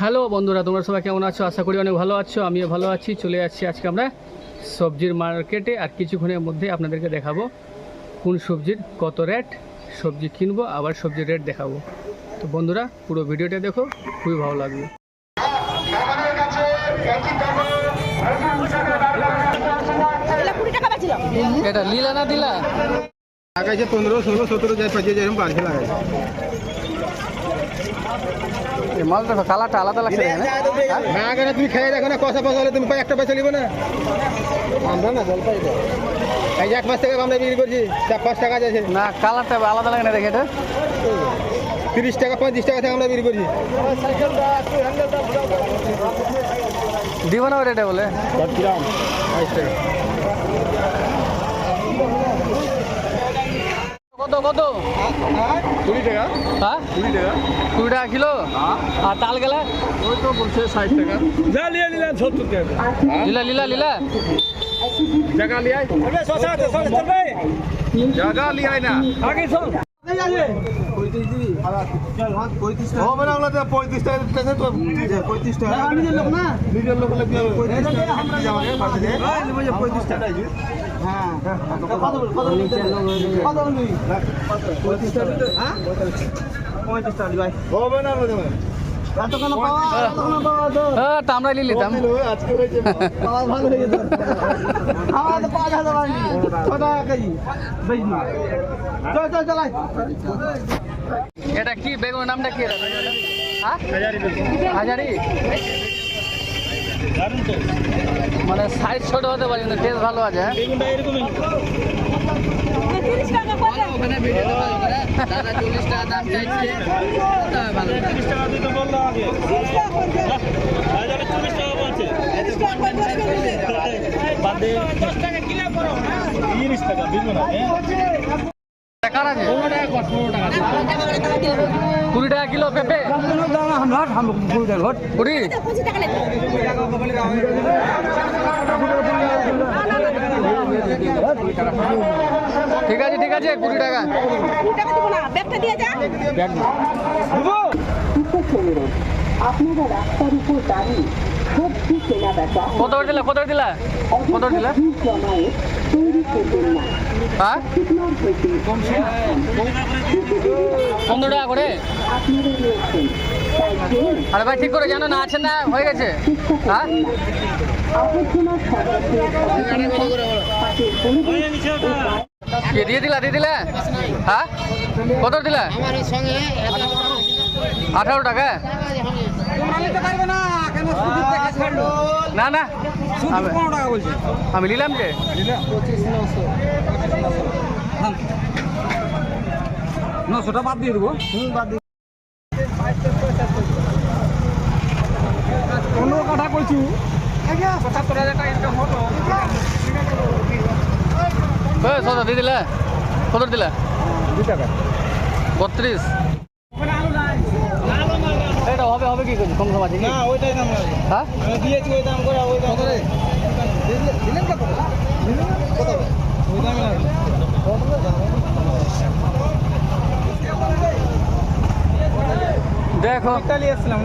Hello বন্ধুরা, তোমরা সবাই কেমন আছো? আশা করি অনেক ভালো আছো, আমিও ভালো আছি। চলে যাচ্ছি আজকে আমরা সবজির মার্কেটে, আর কিছুক্ষণের মধ্যে আপনাদেরকে দেখাবো কোন সবজির কত রেট, সবজি কিনবো, আবার সবজির রেট দেখাবো। তো বন্ধুরা, পুরো ভিডিওটা দেখো, খুবই ভালো লাগবে। এটা লীলা না দিলা? লাগাইছে পনেরো, ষোলো, সতেরো, যাই পাঁচিয়ে যেরকম বাড়ছে লাগাইছে। এই মালটা কালারটা আলাদা লাগছে না? কেন তুমি খেয়ে দেখো না কষা পয়সা হলে তুমি একটা পয়সা নিবে না। আমরা না জল পাই এই এক মাস থেকে আমরা বিক্রি করছি চার পাঁচ টাকা আছে। না কালারটা আলাদা লাগে না দেখে এটা? তিরিশ টাকা পঁয়ত্রিশ টাকা থেকে আমরা বিক্রি করছি। দিব না রেটে বলে? বাইশ টাকা। কত কত? কুড়ি টাকা। হ্যাঁ? কুড়ি টাকা। কুড়ি টাকা কিলো? আর তাল গেলে? ওই তো বলছে ষাট টাকা। যা লিয়ে নিলাম সত্তর টাকা। লীলা লীলা লীলা। জায়গা লিয়ে আয় জায়গা লিয়ে আয় না। আগে শোন হবে না পঁয়ত্রিশ টাকা পঁয়ত্রিশ টাকা। নিজের লোক না? নিজের লোক হলে কি হবে? পঁয়ত্রিশ টাকা পঁয়ত্রিশ টাকা। আমরা নিয়ে নিতাম আজকে হয়েছে পাওয়া ভালো যেত আমার তো পাঁচ হাজার আনি ছ টাকা কেজি বেশি না চল চল চল আয়। এটা কি, বেগুনের নামটা কি? হ্যাঁ হাজারি মানে সাইজ ছোট হতে পারে কিন্তু টেস্ট ভালো আছে হ্যাঁ? তিরিশ টাকা চল্লিশ টাকা কুড়ি টাকা কিলো পেঁপে। কুড়ি? ঠিক আছে ঠিক আছে, কুড়ি টাকা। আপনারা রাস্তার উপর দাঁড়িয়ে কত করে দিলা কত করে দিলা কত করে দিলা হ্যাঁ পনেরো টাকা করে? আরে ভাই, ঠিক করে জানো না, আছে না, হয়ে গেছে। হ্যাঁ দিয়ে দিলা দিয়ে দিলা? হ্যাঁ কত দিলা আঠারো টাকা? না না আমি- নিলাম যে। নশোটা বাদ দিয়ে দেবো। পনেরো কাঠা করছি পঁচাত্তর হাজার টাকা ইনকাম হতো ওই দিয়ে দিলা। কত দিলা। দু টাকা। বত্রিশ। হবে কি করে কম সম না ওইটাই দাম হ্যাঁ? আমি দিয়েছি ওই দাম করে ওই দাম করে দিলেন কত? কত ওই দাম দেখো। ইতালি আসলাম